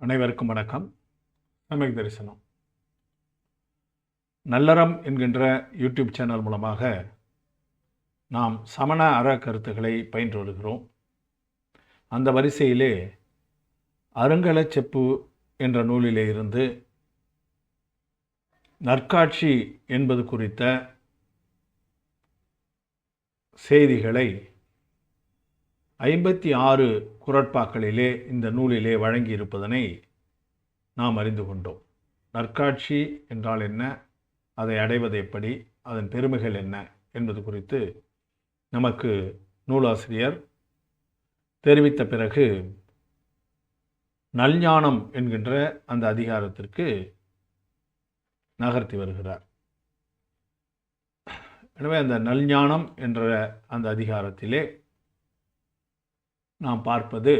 அனைவருக்கும் வணக்கம். சமயக் தரிசனம். நல்லறம் என்கின்ற யூடியூப் சேனல் மூலமாக நாம் சமண அற கருத்துக்களை பயின்று வருகிறோம் அந்த வரிசையிலே அருங்கலச் செப்பு என்ற நூலிலே இருந்து நற்காட்சி என்பது குறித்த செய்திகளை ஐம்பத்தி ஆறு குரட்பாக்களிலே இந்த நூலிலே வழங்கியிருப்பதனை நாம் அறிந்து கொண்டோம். நற்காட்சி என்றால் என்ன? அதை அடைவது எப்படி? அதன் பெருமைகள் என்ன? என்பது குறித்து நமக்கு நூலாசிரியர் தெரிவித்த பிறகு நல்ஞானம் என்கின்ற அந்த அதிகாரத்திற்கு நகர்த்தி வருகிறார். எனவே அந்த நல்ஞானம் என்ற அந்த அதிகாரத்திலே நாம் பார்ப்பது.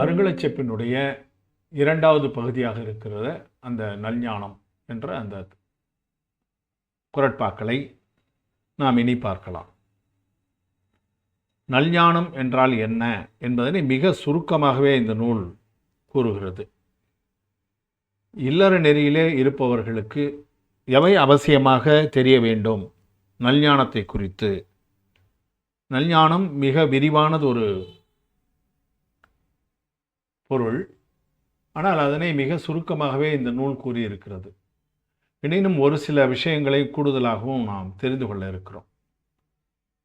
அருங்கலச்செப்பினுடைய இரண்டாவது பகுதியாக இருக்கிறத அந்த நல்ஞானம் என்ற அந்த குரட்பாக்களை நாம் இனி பார்க்கலாம். நல்ஞானம் என்றால் என்ன என்பதனை மிக சுருக்கமாகவே இந்த நூல் கூறுகிறது. இல்லற நெறியிலே இருப்பவர்களுக்கு எவை அவசியமாக தெரிய வேண்டும்? நல்ஞானத்தை குறித்து. நல்ஞானம் மிக விரிவானது ஒரு பொருள். ஆனால் அதனை மிக சுருக்கமாகவே இந்த நூல் கூறியிருக்கிறது. எனினும் ஒரு சில விஷயங்களை கூடுதலாகவும் நாம் தெரிந்து கொள்ள இருக்கிறோம்.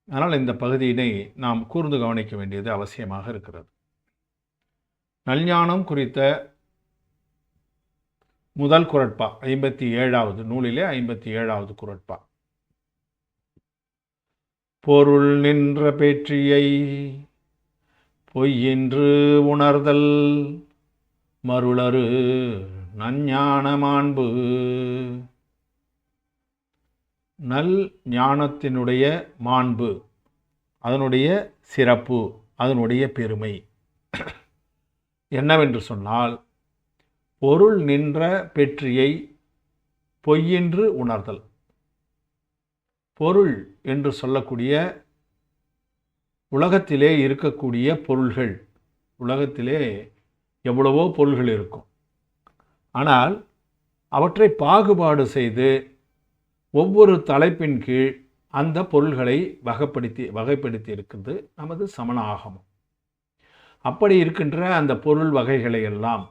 அதனால் இந்த பகுதியினை நாம் கூர்ந்து கவனிக்க வேண்டியது அவசியமாக இருக்கிறது. நல்ஞானம் குறித்த முதல் குரட்பா ஐம்பத்தி ஏழாவது நூலிலே ஐம்பத்தி ஏழாவது குரட்பா. பொருள் நின்ற பேற்றியை பொய்யென்று உணர்தல் மருளரு நஞ்ஞான மாண்பு. நல் ஞானத்தினுடைய மாண்பு அதனுடைய சிறப்பு அதனுடைய பெருமை. என்னவென்று சொன்னால் பொருள் நின்ற பெற்றியை பொய்யென்று உணர்தல். பொருள் என்று சொல்லக்கூடிய உலகத்திலே இருக்கக்கூடிய பொருள்கள். உலகத்திலே எவ்வளவோ பொருள்கள் இருக்கும். ஆனால் அவற்றை பாகுபாடு செய்து ஒவ்வொரு தலைப்பின் கீழ் அந்த பொருள்களை வகைப்படுத்தி வகைப்படுத்தி இருக்கிறது நமது சமண ஆகமம். அப்படி இருக்கின்ற அந்த பொருள் வகைகளை எல்லாம்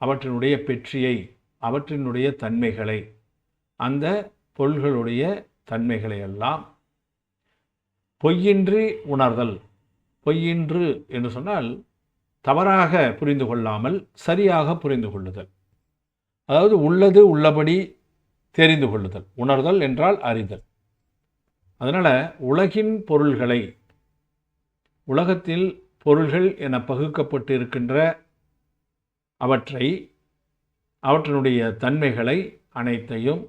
அவற்றினுடைய பெற்றியை அவற்றினுடைய தன்மைகளை அந்த பொருள்களுடைய தன்மைகளை எல்லாம் பொய்யின்றி உணர்தல். பொய்யின்று என்று சொன்னால் தவறாக புரிந்து கொள்ளாமல் சரியாக புரிந்து கொள்ளுதல். அதாவது உள்ளது உள்ளபடி தெரிந்து கொள்ளுதல். உணர்தல் என்றால் அறிதல். அதனால் உலகின் பொருள்களை உலகத்தில் பொருள்கள் என பகுக்கப்பட்டு இருக்கின்ற அவற்றை அவற்றினுடைய தன்மைகளை அனைத்தையும்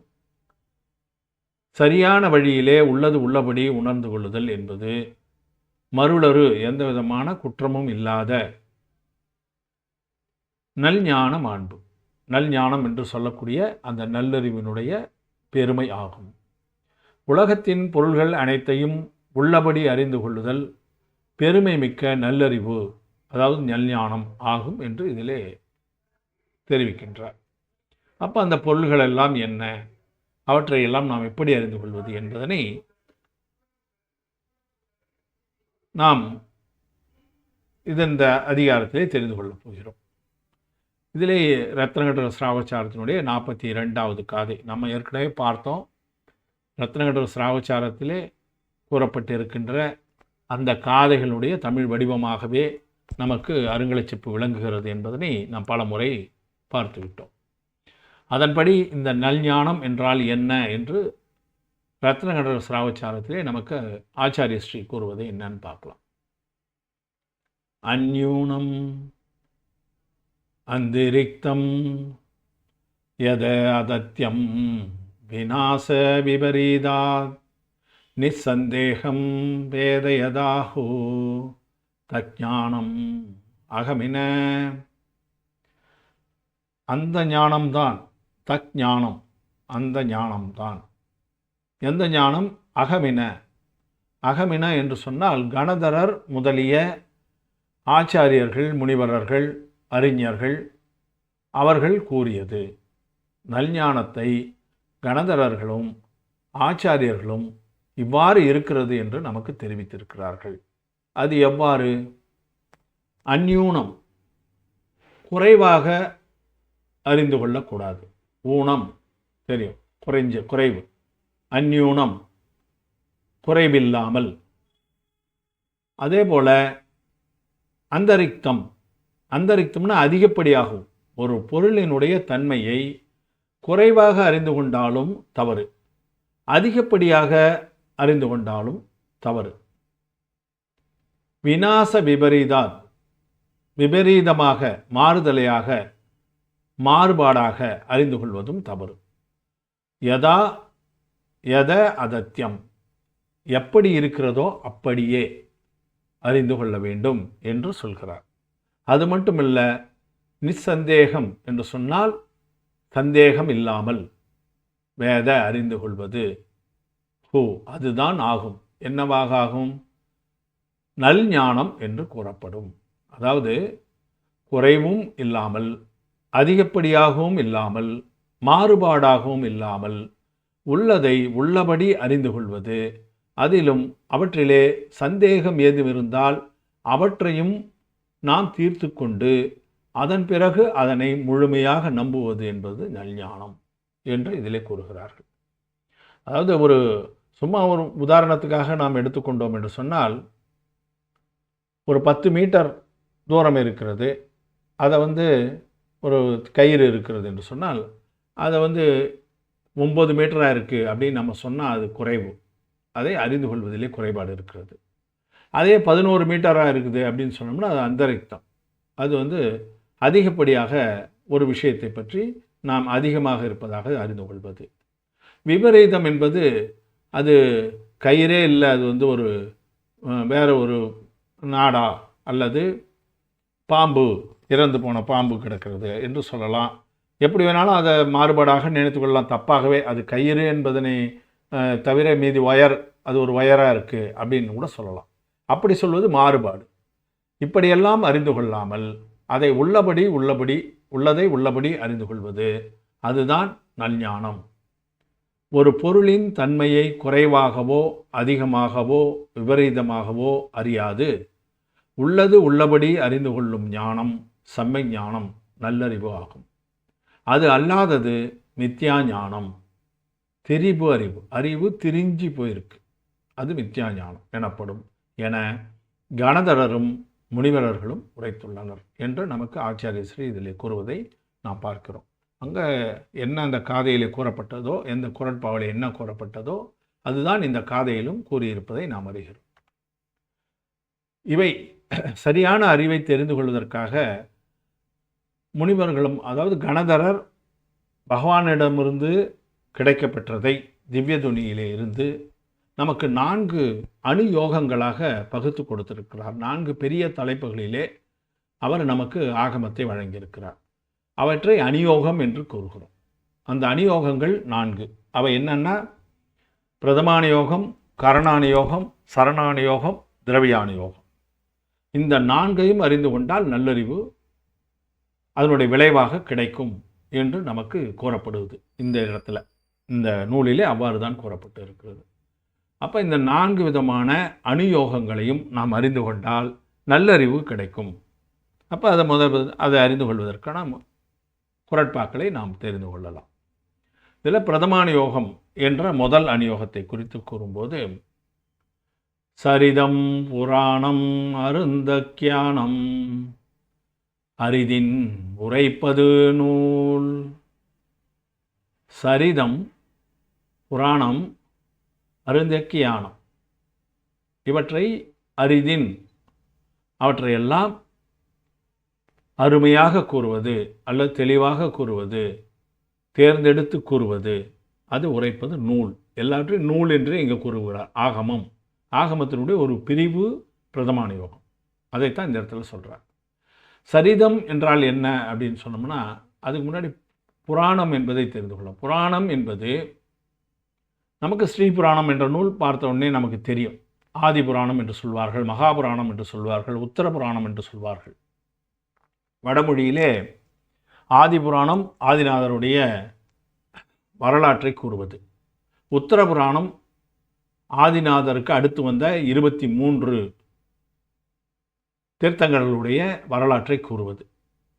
சரியான வழியிலே உள்ளது உள்ளபடி உணர்ந்து கொள்ளுதல் என்பது மருளரு எந்த விதமான குற்றமும் இல்லாத நல்ஞான மாண்பு நல்ஞானம் என்று சொல்லக்கூடிய அந்த நல்லறிவினுடைய பெருமை ஆகும். உலகத்தின் பொருள்கள் அனைத்தையும் உள்ளபடி அறிந்து கொள்ளுதல் பெருமை மிக்க நல்லறிவு அதாவது நல்ஞானம் ஆகும் என்று இதிலே தெரிவிக்கின்றார். அப்போ அந்த பொருள்கள் எல்லாம் என்ன? அவற்றை எல்லாம் நாம் எப்படி அறிந்து கொள்வது என்பதனை நாம் இது இந்த அதிகாரத்திலே தெரிந்து கொள்ளப் போகிறோம். இதிலே ரத்னகட சிராவச்சாரத்தினுடைய நாற்பத்தி இரண்டாவது காதை நம்ம ஏற்கனவே பார்த்தோம். ரத்னகட சிராவச்சாரத்திலே கூறப்பட்டிருக்கின்ற அந்த காதைகளுடைய தமிழ் வடிவமாகவே நமக்கு அருங்கலைச்சிப்பு விளங்குகிறது என்பதனை நாம் பல முறை பார்த்து விட்டோம் அதன்படி இந்த நல்ஞானம் என்றால் என்ன என்று ரத்னகட சிராவச்சாரத்திலே நமக்கு ஆச்சாரிய ஸ்ரீ கூறுவது என்னன்னு பார்க்கலாம். அந்யூனம் அந்திரிக்தம் எத அதத்தியம் விநாச விபரீதா நிசந்தேகம் வேதயதாஹோ தஜானம் அகமின அந்த ஞானம்தான் தக் ஞானம் அந்த ஞானம்தான். எந்த ஞானம்? அகமின. அகமின என்று சொன்னால் கணதரர் முதலிய ஆச்சாரியர்கள் முனிவரர்கள் அறிஞர்கள் அவர்கள் கூறியது. நல்ஞானத்தை கணதரர்களும் ஆச்சாரியர்களும் இவ்வாறு இருக்கிறது என்று நமக்கு தெரிவித்திருக்கிறார்கள். அது எவ்வாறு? அந்யூனம். குறைவாக அறிந்து கொள்ளக்கூடாது. ஊனம் தெரியும். குறைஞ்ச குறைவு. அந்யூனம் குறைவில்லாமல். அதே போல் அந்தரிக்தம். அந்தரிக்தம்னா அதிகப்படியாகும். ஒரு பொருளினுடைய தன்மையை குறைவாக அறிந்து கொண்டாலும் தவறு. அதிகப்படியாக அறிந்து கொண்டாலும் தவறு. விநாச விபரீதாத் விபரீதமாக மாறுதலையாக மாறுபாடாக அறிந்து கொள்வதும் தவறு. யதா எத அதத்தியம் எப்படி இருக்கிறதோ அப்படியே அறிந்து கொள்ள வேண்டும் என்று சொல்கிறார். அது மட்டுமல்ல நிச்சந்தேகம் என்று சொன்னால் சந்தேகம் இல்லாமல் வேத அறிந்து கொள்வது ஹூ அதுதான் ஆகும். என்னவாக ஆகும்? நல் ஞானம் என்று கூறப்படும். அதாவது குறைவும் இல்லாமல் அதிகப்படியாகவும் இல்லாமல் மாறுபாடாகவும் இல்லாமல் உள்ளதை உள்ளபடி அறிந்து கொள்வது அதிலும் அவற்றிலே சந்தேகம் ஏதும் இருந்தால் அவற்றையும் நாம் தீர்த்து கொண்டு அதன் பிறகு அதனை முழுமையாக நம்புவது என்பது நல்ஞானம் என்று இதிலே கூறுகிறார்கள். அதாவது ஒரு சும்மா ஒரு உதாரணத்துக்காக நாம் எடுத்துக்கொண்டோம் என்று சொன்னால் ஒரு பத்து மீட்டர் தூரம் இருக்கிறது. அதை வந்து ஒரு கயிறு இருக்கிறது என்று சொன்னால் அதை வந்து ஒம்பது மீட்டராக இருக்குது அப்படின்னு நம்ம சொன்னால் அது குறைவு. அதை அறிந்து கொள்வதிலே குறைபாடு இருக்கிறது. அதே பதினோரு மீட்டராக இருக்குது அப்படின்னு சொன்னோம்னா அது அந்தரிக்தம். அது வந்து அதிகப்படியாக ஒரு விஷயத்தை பற்றி நாம் அதிகமாக இருப்பதாக அறிந்து கொள்வது. விபரீதம் என்பது அது கயிறே இல்லை அது வந்து ஒரு வேறு ஒரு நாடா அல்லது பாம்பு இறந்து போன பாம்பு கிடக்கிறது என்று சொல்லலாம். எப்படி வேணாலும் அதை மாறுபாடாக நினைத்து கொள்ளலாம். தப்பாகவே அது கயிறு என்பதனை தவிர மீதி ஒயர் அது ஒரு ஒயராக இருக்குது அப்படின்னு கூட சொல்லலாம். அப்படி சொல்வது மாறுபாடு. இப்படியெல்லாம் அறிந்து கொள்ளாமல் அதை உள்ளபடி உள்ளபடி உள்ளதை உள்ளபடி அறிந்து கொள்வது அதுதான் நல்ஞானம் ஒரு பொருளின் தன்மையை குறைவாகவோ அதிகமாகவோ விபரீதமாகவோ அறியாது. உள்ளது உள்ளபடி அறிந்து கொள்ளும் ஞானம். செம்மை ஞானம் நல்லறிவு ஆகும். அது அல்லாதது மித்யா ஞானம் திரிபு அறிவு. அறிவு திரிஞ்சு போயிருக்கு. அது மித்யா ஞானம் எனப்படும் என கணதரரும் முனிவரர்களும் உரைத்துள்ளனர் என்று நமக்கு ஆச்சாரிய ஸ்ரீ இதில் கூறுவதை நாம் பார்க்கிறோம். அங்கே என்ன அந்த காதையில் கூறப்பட்டதோ எந்த குரட்பாவில் என்ன கூறப்பட்டதோ அதுதான் இந்த காதையிலும் கூறியிருப்பதை நாம் அறிகிறோம். இவை சரியான அறிவை தெரிந்து கொள்வதற்காக முனிவர்களும் அதாவது கணதரர் பகவானிடமிருந்து கிடைக்கப்பெற்றதை திவ்ய துணியிலே இருந்து நமக்கு நான்கு அணுயோகங்களாக பகுத்து கொடுத்திருக்கிறார். நான்கு பெரிய தலைப்புகளிலே அவர் நமக்கு ஆகமத்தை வழங்கியிருக்கிறார். அவற்றை அணியோகம் என்று கூறுகிறோம். அந்த அணியோகங்கள் நான்கு. அவை என்னென்னா பிரதமான யோகம் கரணான யோகம் சரணான யோகம் திரவியான யோகம் இந்த நான்கையும் அறிந்து கொண்டால் நல்லறிவு அதனுடைய விளைவாக கிடைக்கும் என்று நமக்கு கூறப்படுவது. இந்த இடத்துல இந்த நூலிலே அவ்வாறு தான் கூறப்பட்டு இருக்கிறது அப்போ இந்த நான்கு விதமான அனுயோகங்களையும் நாம் அறிந்து கொண்டால் நல்லறிவு கிடைக்கும். அப்போ அதை முதல் அதை அறிந்து கொள்வதற்கான குரட்பாக்களை நாம் தெரிந்து கொள்ளலாம். இதில் பிரதமான யோகம் என்ற முதல் அணியோகத்தை குறித்து கூறும்போது சரிதம் புராணம் அருந்த கியானம் அரிதின் உரைப்பது நூல். சரிதம் புராணம் அருந்தக்கியானம் இவற்றை அரிதின் அவற்றையெல்லாம் அருமையாக கூறுவது அல்லது தெளிவாக கூறுவது தேர்ந்தெடுத்து கூறுவது அது உரைப்பது நூல். எல்லாவற்றையும் நூல் என்று இங்கே கூறுகிறார். ஆகமம். ஆகமத்தினுடைய ஒரு பிரிவு பிரதமான யோகம் அதைத்தான் இந்த இடத்துல சொல்கிறார் சரிதம் என்றால் என்ன அப்படின்னு சொன்னோம்னா அதுக்கு முன்னாடி புராணம் என்பதை தெரிந்து கொள்ளும் புராணம் என்பது நமக்கு ஸ்ரீ புராணம் என்ற நூல் பார்த்த உடனே நமக்கு தெரியும். ஆதி புராணம் என்று சொல்வார்கள் மகாபுராணம் என்று சொல்வார்கள் உத்தர புராணம் என்று சொல்வார்கள். வடமொழியிலே ஆதி புராணம் ஆதிநாதருடைய வரலாற்றை கூறுவது. உத்தர புராணம் ஆதிநாதருக்கு அடுத்து வந்த இருபத்தி மூன்று தீர்த்தங்களுடைய வரலாற்றை கூறுவது.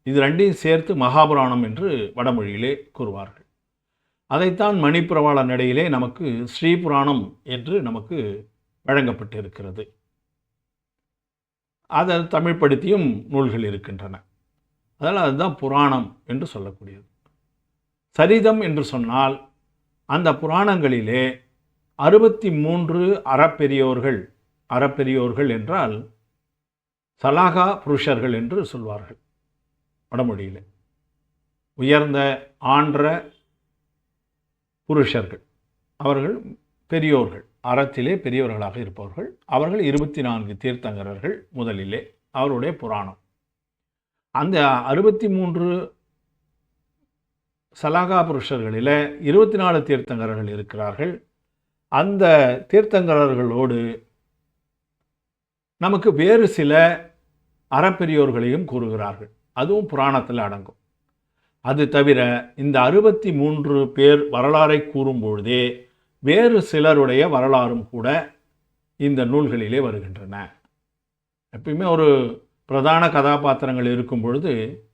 இது ரெண்டையும் சேர்த்து மகாபுராணம் என்று வடமொழியிலே கூறுவார்கள். அதைத்தான் மணிப்பிரவாள நடையிலே நமக்கு ஸ்ரீபுராணம் என்று நமக்கு வழங்கப்பட்டிருக்கிறது. அதை தமிழ்படுத்தியும் நூல்கள் இருக்கின்றன. அதனால் அதுதான் புராணம் என்று சொல்லக்கூடியது. சரிதம் என்று சொன்னால் அந்த புராணங்களிலே அறுபத்தி மூன்று அறப்பெரியோர்கள் அறப்பெரியோர்கள் என்றால் சலாகா புருஷர்கள் என்று சொல்வார்கள் வடமொழியில். உயர்ந்த ஆன்ற புருஷர்கள். அவர்கள் பெரியோர்கள். அறத்திலே பெரியவர்களாக இருப்பவர்கள். அவர்கள் இருபத்தி நான்கு தீர்த்தங்கரர்கள் முதலிலே அவருடைய புராணம். அந்த அறுபத்தி மூன்று சலாகா புருஷர்களில் இருபத்தி நாலு தீர்த்தங்கரர்கள் இருக்கிறார்கள். அந்த தீர்த்தங்கரர்களோடு நமக்கு வேறு சில அறப்பெரியோர்களையும் கூறுகிறார்கள். அதுவும் புராணத்தில் அடங்கும். அது தவிர இந்த அறுபத்தி மூன்று பேர் வரலாறை கூறும்பொழுதே வேறு சிலருடைய வரலாறும் கூட இந்த நூல்களிலே வருகின்றன. எப்பயுமே ஒரு பிரதான கதாபாத்திரங்கள் இருக்கும் பொழுது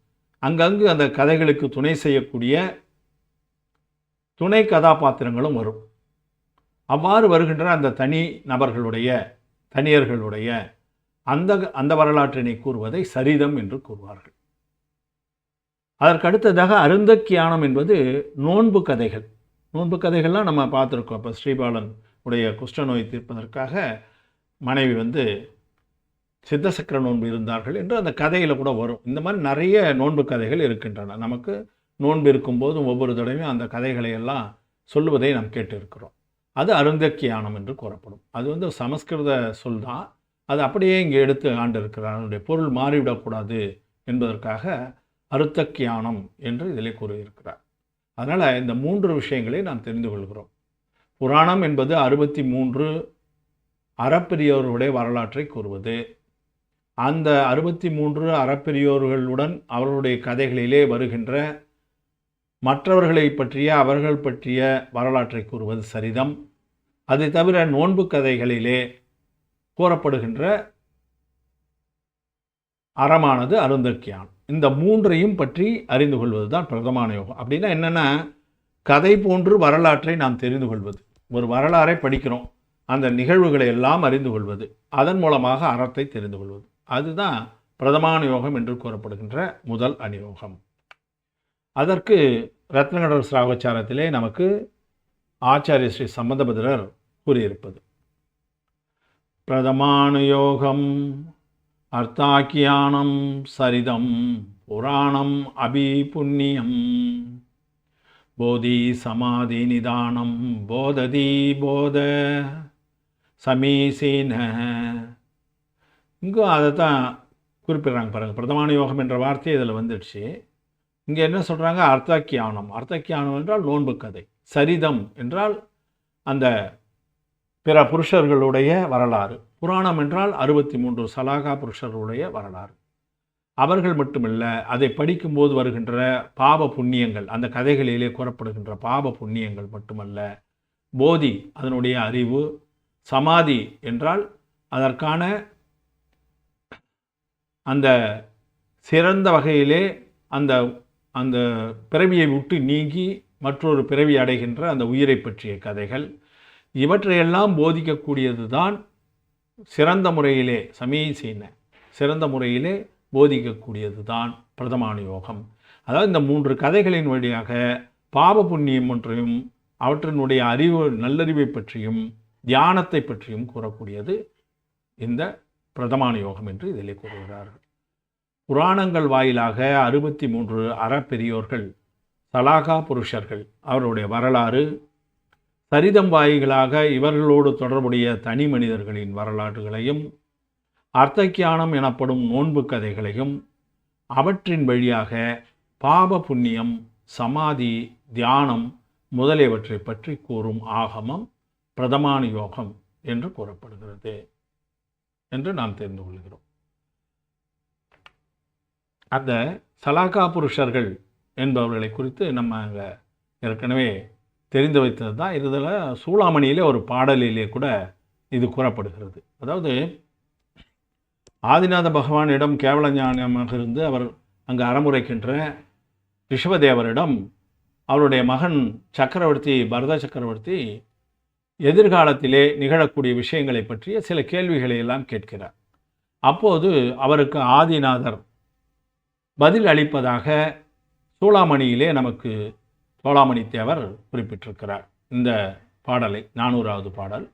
அங்கங்கு அந்த கதைகளுக்கு துணை செய்யக்கூடிய துணை கதாபாத்திரங்களும் வரும். அவ்வாறு வருகின்ற அந்த தனி நபர்களுடைய தனியர்களுடைய அந்த அந்த வரலாற்றினை கூறுவதை சரிதம் என்று கூறுவார்கள். அதற்கு அடுத்ததாக அருந்தக்கியானம் என்பது நோன்பு கதைகள். நோன்பு கதைகள்லாம் நம்ம பார்த்துருக்கோம். இப்போ ஸ்ரீபாலன் உடைய குஷ்டநோய் தீர்ப்பதற்காக மனைவி வந்து சித்தசக்கர நோன்பு இருந்தார்கள் என்று அந்த கதையில் கூட வரும். இந்த மாதிரி நிறைய நோன்பு கதைகள் இருக்கின்றன. நமக்கு நோன்பு இருக்கும்போதும் ஒவ்வொரு தடவையும் அந்த கதைகளை எல்லாம் சொல்லுவதை நாம் கேட்டிருக்கிறோம். அது அருந்தக்கியானம் என்று கூறப்படும். அது வந்து சமஸ்கிருத சொல் தான். அது அப்படியே இங்கே எடுத்து ஆண்டிருக்கிறார் அதனுடைய பொருள் மாறிவிடக்கூடாது என்பதற்காக அருத்தக்கியானம் என்று இதிலே கூறியிருக்கிறார். அதனால் இந்த மூன்று விஷயங்களை நாம் தெரிந்து கொள்கிறோம். புராணம் என்பது அறுபத்தி மூன்று அறப்பெரியோர்களுடைய வரலாற்றை கூறுவது. அந்த அறுபத்தி மூன்று அறப்பெரியோர்களுடன் அவர்களுடைய கதைகளிலே வருகின்ற மற்றவர்களை பற்றிய அவர்கள் பற்றிய வரலாற்றை கூறுவது சரிதம். அதை தவிர நோன்பு கதைகளிலே கூறப்படுகின்ற அறமானது அருந்தக்கியான். இந்த மூன்றையும் பற்றி அறிந்து கொள்வது தான் பிரதமான யோகம். அப்படின்னா என்னென்னா கதை போன்று வரலாற்றை நாம் தெரிந்து கொள்வது. ஒரு வரலாறை படிக்கிறோம். அந்த நிகழ்வுகளை எல்லாம் அறிந்து கொள்வது. அதன் மூலமாக அறத்தை தெரிந்து கொள்வது. அதுதான் பிரதமான யோகம் என்று கூறப்படுகின்ற முதல் அணியோகம். அதற்கு ரத்னகடல் சிராவச்சாரத்திலே நமக்கு ஆச்சாரிய ஸ்ரீ சம்பந்தபதிரர் கூறியிருப்பது. பிரதமானுயோகம் அர்த்தாக்கியானம் சரிதம் புராணம் அபி புண்ணியம் போதி சமாதி நிதானம் போததி போத சமீசீன. இங்கும் அதை தான் குறிப்பிடுறாங்க பாருங்கள் பிரதமான யோகம் என்ற வார்த்தை இதில் வந்துடுச்சு. இங்கே என்ன சொல்கிறாங்க அர்த்தாக்கியானம் அர்த்தாக்கியானம் என்றால் நோன்பு கதை. சரிதம் என்றால் அந்த பிற புருஷர்களுடைய வரலாறு. புராணம் என்றால் அறுபத்தி மூன்று சலாகா புருஷர்களுடைய வரலாறு. அவர்கள் மட்டுமல்ல அதை படிக்கும்போது வருகின்ற பாப புண்ணியங்கள் அந்த கதைகளிலே கூறப்படுகின்ற பாப புண்ணியங்கள் மட்டுமல்ல போதி அதனுடைய அறிவு சமாதி என்றால் அதற்கான அந்த சிறந்த வகையிலே அந்த அந்த பிறவியை விட்டு நீங்கி மற்றொரு பிறவி அடைகின்ற அந்த உயிரை பற்றிய கதைகள். இவற்றையெல்லாம் போதிக்கக்கூடியது தான் சிறந்த முறையிலே சமீசீன சிறந்த முறையிலே போதிக்கக்கூடியது தான் பிரதமான யோகம். அதாவது இந்த மூன்று கதைகளின் வழியாக பாப புண்ணியம் ஒன்றையும் அவற்றினுடைய அறிவு நல்லறிவை பற்றியும் தியானத்தை பற்றியும் கூறக்கூடியது இந்த பிரதமான யோகம் என்று இதில் கூறுகிறார்கள். புராணங்கள் வாயிலாக அறுபத்தி மூன்று அறப்பெரியோர்கள் சலாகா புருஷர்கள் அவருடைய வரலாறு சரிதம் வாயிகளாக இவர்களோடு தொடர்புடைய தனி மனிதர்களின் வரலாறுகளையும் அர்த்தக்கியானம் எனப்படும் நோன்பு கதைகளையும் அவற்றின் வழியாக பாப புண்ணியம் சமாதி தியானம் முதலியவற்றை பற்றி கூறும் ஆகமம் பிரதமான யோகம் என்று கூறப்படுகிறது என்று நாம் தெரிந்து கொள்கிறோம். அந்த சலாகா புருஷர்கள் என்பவர்களை குறித்து நம்ம அங்கே ஏற்கனவே தெரிந்து வைத்தது தான். இதில் சூளாமணியிலே ஒரு பாடலிலே கூட இது கூறப்படுகிறது. அதாவது ஆதிநாத பகவானிடம் கேவல ஞானமாக இருந்து அவர் அங்கு அறமுறைக்கின்ற ரிஷபதேவரிடம் அவருடைய மகன் சக்கரவர்த்தி பரத சக்கரவர்த்தி எதிர்காலத்திலே நிகழக்கூடிய விஷயங்களை பற்றிய சில கேள்விகளை எல்லாம் கேட்கிறார். அப்போது அவருக்கு ஆதிநாதர் பதில் அளிப்பதாக சூளாமணியிலே நமக்கு சோளாமணி தேவர் குறிப்பிட்டிருக்கிறார். இந்த பாடலை நானூறாவது பாடல்.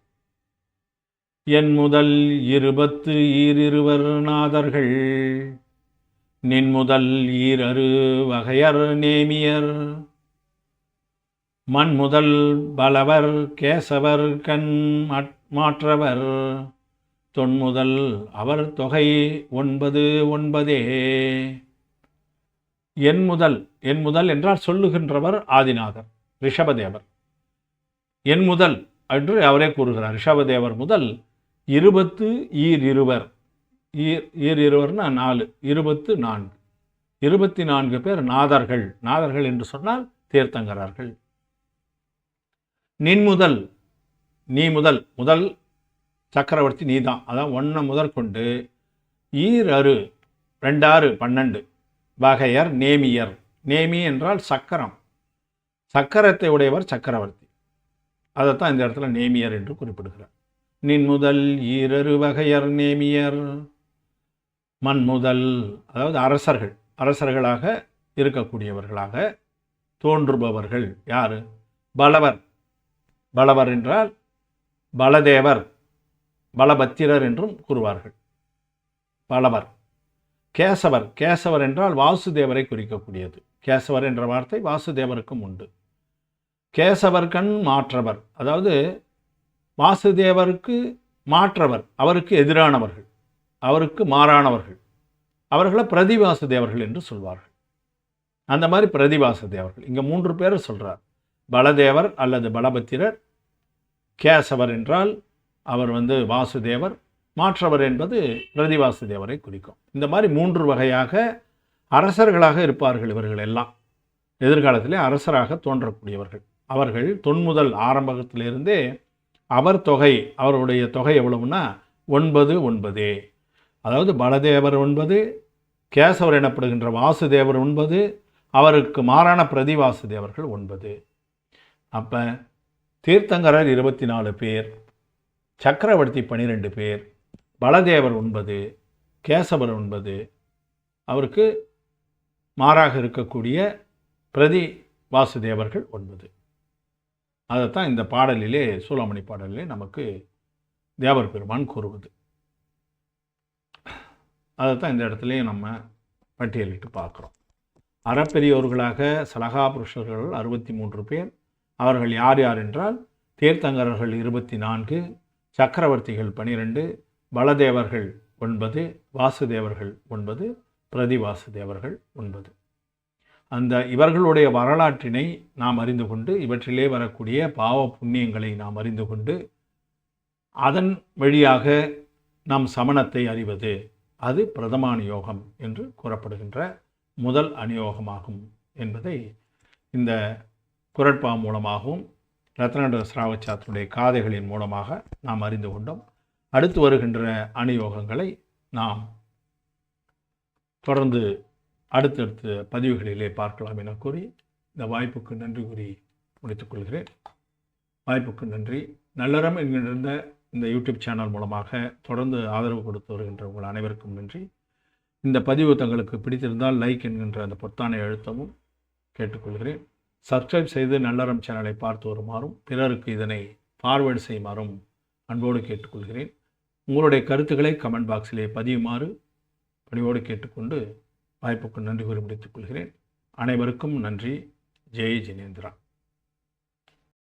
என் முதல் இருபத்து ஈரிருவர் நாதர்கள் நின் முதல் ஈரரு வகையர் நேமியர் மண் முதல் பலவர் கேசவர் கண் மாற்றவர் தொன்முதல் அவர் தொகை ஒன்பது ஒன்பதே. என் முதல் என் முதல் என்றால் சொல்லுகின்றவர் ஆதிநாதர் ரிஷபதேவர். என் முதல் என்று அவரே கூறுகிறார். ரிஷபதேவர் முதல் இருபத்து ஈர் இருவர். ஈர் ஈர் இருவர்னா நாலு இருபத்து நான்கு. இருபத்தி நான்கு பேர் நாதர்கள். நாதர்கள் என்று சொன்னால் தீர்த்தங்கரார்கள். நின் முதல் நீ முதல் முதல் சக்கரவர்த்தி நீ தான் அதான் ஒன்றை முதற்கொண்டு ஈர் அரு ரெண்டாறு பன்னெண்டு. வகையர் நேமியர். நேமி என்றால் சக்கரம். சக்கரத்தை உடையவர் சக்கரவர்த்தி. அதைத்தான் இந்த இடத்துல நேமியர் என்று குறிப்பிடுகிறார். நின் முதல் ஈரரு வகையர் நேமியர். மண் முதல் அதாவது அரசர்கள். அரசர்களாக இருக்கக்கூடியவர்களாக தோன்றுபவர்கள் யார்? பலவர். பலவர் என்றால் பலதேவர். பலபத்திரர் என்றும் கூறுவார்கள். பலவர். கேசவர் கேசவர் என்றால் வாசுதேவரை குறிக்கக்கூடியது. கேசவர் என்ற வார்த்தை வாசுதேவருக்கும் உண்டு. கேசவர் கண் மாற்றவர் அதாவது வாசுதேவருக்கு மாற்றவர் அவருக்கு எதிரானவர்கள் அவருக்கு மாறானவர்கள் அவர்களை பிரதிவாசுதேவர்கள் என்று சொல்வார்கள். அந்த மாதிரி பிரதிவாசுதேவர்கள் இங்கே மூன்று பேர் சொல்கிறார் பலதேவர் அல்லது பலபத்திரர் கேசவர் என்றால் அவர் வந்து வாசுதேவர் மாற்றவர் என்பது பிரதிவாசுதேவரை குறிக்கும். இந்த மாதிரி மூன்று வகையாக அரசர்களாக இருப்பார்கள் இவர்கள் எல்லாம். எதிர்காலத்திலே அரசராக தோன்றக்கூடியவர்கள். அவர்கள் தொன்முதல் ஆரம்பத்திலிருந்தே அவர் தொகை அவருடைய தொகை எவ்வளவுன்னா ஒன்பது ஒன்பது. அதாவது பலதேவர் ஒன்பது கேசவர் எனப்படுகின்ற வாசுதேவர் ஒன்பது அவருக்கு மாறான பிரதிவாசுதேவர்கள் ஒன்பது. அப்போ தீர்த்தங்கரர் இருபத்தி நாலு பேர் சக்கரவர்த்தி பன்னிரெண்டு பேர் பலதேவர் ஒன்பது கேசவர் ஒன்பது அவருக்கு மாறாக இருக்கக்கூடிய பிரதி வாசுதேவர்கள் ஒன்பது. அதைத்தான் இந்த பாடலிலே சூளாமணி பாடலிலே நமக்கு தேவர் பெருமான் கூறுவது. அதைத்தான் இந்த இடத்துலையும் நம்ம பட்டியலிட்டு பார்க்குறோம். அறப்பெரியோர்களாக சலகா புருஷர்கள் அறுபத்தி மூன்று பேர். அவர்கள் யார் யார் என்றால் தீர்த்தங்கரர்கள் இருபத்தி நான்கு சக்கரவர்த்திகள் பனிரெண்டு பலதேவர்கள் ஒன்பது வாசுதேவர்கள் ஒன்பது பிரதிவாசுதேவர்கள் ஒன்பது. அந்த இவர்களுடைய வரலாற்றினை நாம் அறிந்து கொண்டு இவற்றிலே வரக்கூடிய பாவ புண்ணியங்களை நாம் அறிந்து கொண்டு அதன் வழியாக நாம் சமணத்தை அறிவது அது பிரதமான யோகம் என்று கூறப்படுகின்ற முதல் அநியோகமாகும் என்பதை இந்த குரட்பா மூலமாகவும் ரத்னட ஸ்ராவச்சாத்தினுடைய காதைகளின் மூலமாக நாம் அறிந்து கொண்டோம். அடுத்து வருகின்ற அணியோகங்களை நாம் தொடர்ந்து அடுத்தடுத்த பதிவுகளிலே பார்க்கலாம் என கூறி இந்த வாய்ப்புக்கு நன்றி கூறி முடித்துக்கொள்கிறேன் வாய்ப்புக்கு நன்றி. நல்லறம் என்கின்ற இந்த யூடியூப் சேனல் மூலமாக தொடர்ந்து ஆதரவு கொடுத்து வருகின்ற உங்கள் அனைவருக்கும் நன்றி. இந்த பதிவு தங்களுக்கு பிடித்திருந்தால் லைக் என்கின்ற அந்த பொத்தானை அழுத்தமும் கேட்டுக்கொள்கிறேன். சப்ஸ்கிரைப் செய்து நல்லறம் சேனலை பார்த்து வருமாறும் பிறருக்கு இதனை ஃபார்வேர்டு செய்யுமாறும் அன்போடு கேட்டுக்கொள்கிறேன். உங்களுடைய கருத்துக்களை கமெண்ட் பாக்ஸிலே பதியுமாறு பணிவோடு கேட்டுக்கொண்டு வாய்ப்புக்கு நன்றி கூறி முடித்துக் கொள்கிறேன். அனைவருக்கும் நன்றி. ஜெய் ஜினேந்திரா.